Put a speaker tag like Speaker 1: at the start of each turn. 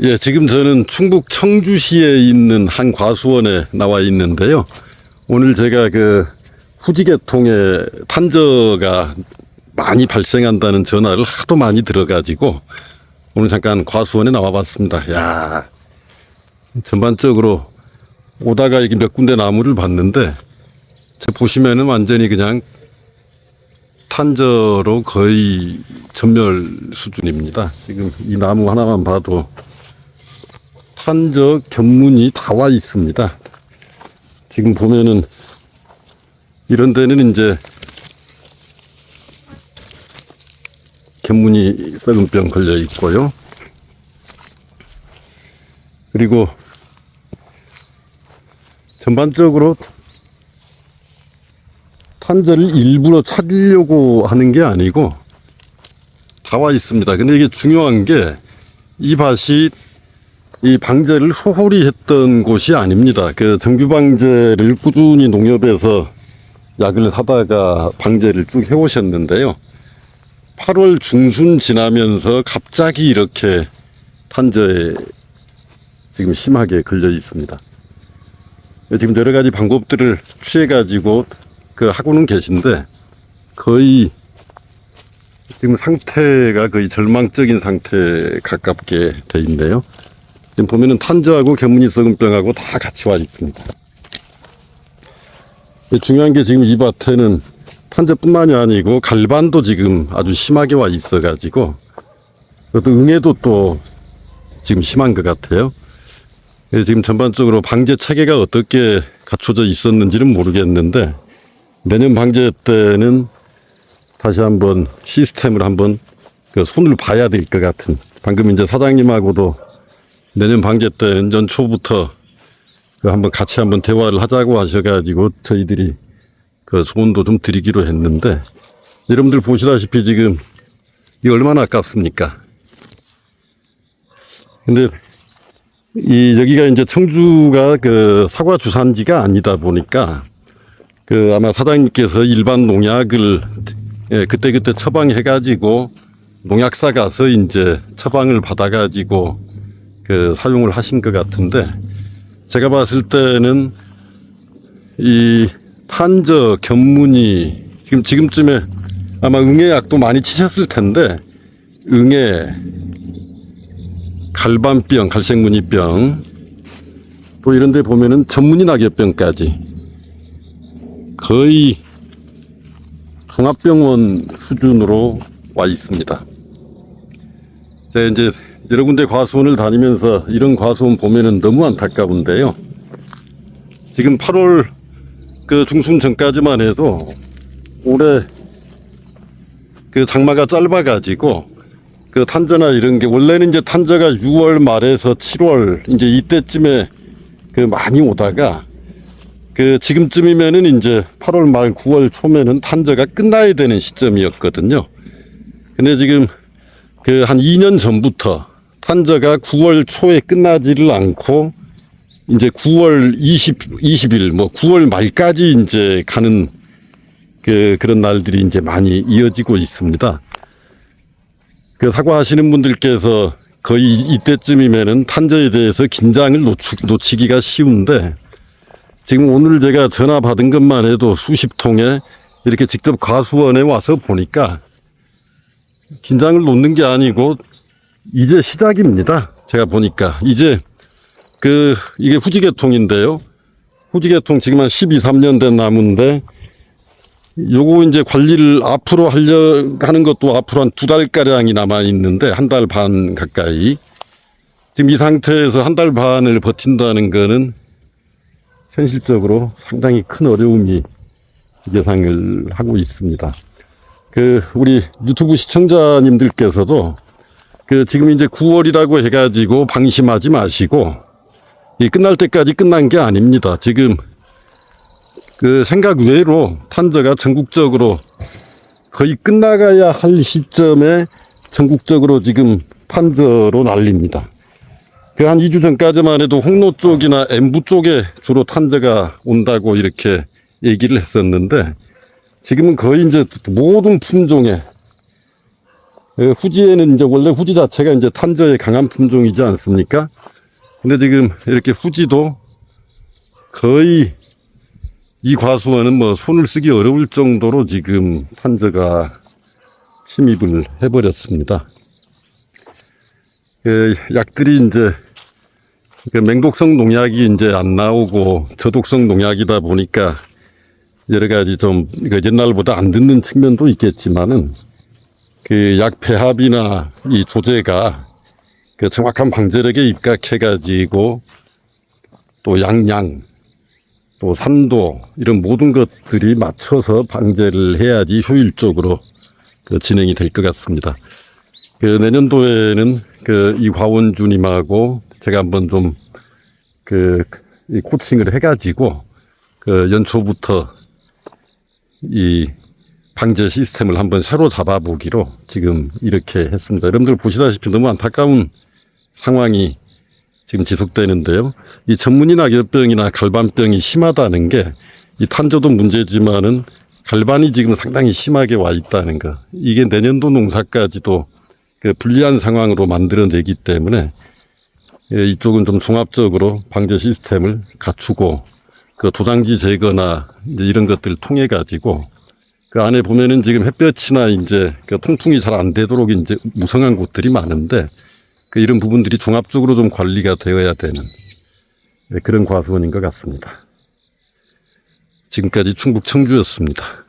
Speaker 1: 예, 지금 저는 충북 청주시에 있는 한 과수원에 나와 있는데요. 오늘 제가 그 후지계통에 탄저가 많이 발생한다는 전화를 하도 많이 들어가지고 오늘 잠깐 과수원에 나와 봤습니다. 야 전반적으로 오다가 이게 몇 군데 나무를 봤는데 저 보시면은 완전히 그냥 탄저로 거의 전멸 수준입니다. 지금 이 나무 하나만 봐도 탄저 견문이 다 와 있습니다. 지금 보면은 이런 데는 이제 견문이 썩은 병 걸려 있고요. 그리고 전반적으로 탄저를 일부러 찾으려고 하는 게 아니고 다 와 있습니다. 근데 이게 중요한 게 이 밭이 이 방제를 소홀히 했던 곳이 아닙니다. 그 정규 방제를 꾸준히 농협에서 약을 사다가 방제를 쭉 해오셨는데요. 8월 중순 지나면서 갑자기 이렇게 탄저에 지금 심하게 걸려 있습니다. 지금 여러 가지 방법들을 취해가지고 그 하고는 계신데 거의 지금 상태가 거의 절망적인 상태에 가깝게 돼 있는데요. 지금 보면은 탄저하고 견문이 썩은 병하고 다 같이 와 있습니다. 중요한 게 지금 이 밭에는 탄저뿐만이 아니고 갈반도 지금 아주 심하게 와 있어가지고 또 응애도 또 지금 심한 것 같아요. 지금 전반적으로 방제 체계가 어떻게 갖춰져 있었는지는 모르겠는데 내년 방제 때는 다시 한번 시스템을 한번 그 손을 봐야 될 것 같은 방금 이제 사장님하고도 내년 방제 때 연초부터 그 한번 같이 한번 대화를 하자고 하셔가지고 저희들이 그 소원도 좀 드리기로 했는데 여러분들 보시다시피 지금 이 얼마나 아깝습니까? 근데 이 여기가 이제 청주가 그 사과 주산지가 아니다 보니까 그 아마 사장님께서 일반 농약을 예, 그때그때 처방해 가지고 농약사 가서 이제 처방을 받아 가지고 그 사용을 하신 것 같은데 제가 봤을 때는 이 탄저 견문이 지금 지금쯤에 아마 응애약도 많이 치셨을 텐데 응애 갈반병, 갈색무늬병 또 이런 데 보면은 전문이 낙엽병까지 거의 종합병원 수준으로 와 있습니다. 제가 이제 여러 군데 과수원을 다니면서 이런 과수원 보면은 너무 안타까운데요. 지금 8월 그 중순 전까지만 해도 올해 그 장마가 짧아가지고 그 탄저나 이런 게 원래는 이제 탄저가 6월 말에서 7월 이제 이때쯤에 그 많이 오다가 그 지금쯤이면은 이제 8월 말 9월 초면은 탄저가 끝나야 되는 시점이었거든요. 근데 지금 그 한 2년 전부터 탄저가 9월 초에 끝나지를 않고 이제 9월 20, 20일 뭐 9월 말까지 이제 가는 그 그런 날들이 이제 많이 이어지고 있습니다. 그 사과하시는 분들께서 거의 이때쯤이면은 탄저에 대해서 긴장을 놓치, 놓치 기가 쉬운데 지금 오늘 제가 전화 받은 것만 해도 수십 통에 이렇게 직접 과수원에 와서 보니까 긴장을 놓는 게 아니고 이제 시작입니다. 제가 보니까 이제 그 이게 후지계통인데요. 후지계통 지금 한 12, 3년 된 나무인데 요거 이제 관리를 앞으로 하려 하는 것도 앞으로 한 두 달 가량이 남아 있는데 한 달 반 가까이 지금 이 상태에서 한 달 반을 버틴다는 거는 현실적으로 상당히 큰 어려움이 예상을 하고 있습니다. 그 우리 유튜브 시청자님들께서도 그 지금 이제 9월이라고 해가지고 방심하지 마시고 이 끝날 때까지 끝난 게 아닙니다. 지금 그 생각 외로 탄저가 전국적으로 거의 끝나가야 할 시점에 전국적으로 지금 탄저로 날립니다. 그 한 2주 전까지만 해도 홍로 쪽이나 엠부 쪽에 주로 탄저가 온다고 이렇게 얘기를 했었는데 지금은 거의 이제 모든 품종에 예, 후지에는 이제 원래 후지 자체가 이제 탄저의 강한 품종이지 않습니까? 근데 지금 이렇게 후지도 거의 이 과수원은 뭐 손을 쓰기 어려울 정도로 지금 탄저가 침입을 해버렸습니다. 그 약들이 이제 그 맹독성 농약이 이제 안 나오고 저독성 농약이다 보니까 여러 가지 좀그 옛날보다 안 듣는 측면도 있겠지만은 그 약 배합이나 이 조제가 그 정확한 방제력에 입각해 가지고 또 양양 또 산도 이런 모든 것들이 맞춰서 방제를 해야지 효율적으로 그 진행이 될 것 같습니다. 그 내년도에는 그이 과원주님하고 제가 한번 좀그 코칭을 해가지고 그 연초부터 이 방제 시스템을 한번 새로 잡아보기로 지금 이렇게 했습니다. 여러분들 보시다시피 너무 안타까운 상황이 지금 지속되는데요. 이 전문이 낙엽병이나 갈반병이 심하다는 게 이 탄저도 문제지만은 갈반이 지금 상당히 심하게 와 있다는 거. 이게 내년도 농사까지도 그 불리한 상황으로 만들어내기 때문에 예, 이쪽은 좀 종합적으로 방제 시스템을 갖추고 그 도장지 제거나 이런 것들을 통해 가지고 그 안에 보면은 지금 햇볕이나 이제 그 통풍이 잘 안 되도록 이제 무성한 곳들이 많은데 그 이런 부분들이 종합적으로 좀 관리가 되어야 되는 예, 그런 과수원인 것 같습니다. 지금까지 충북 청주였습니다.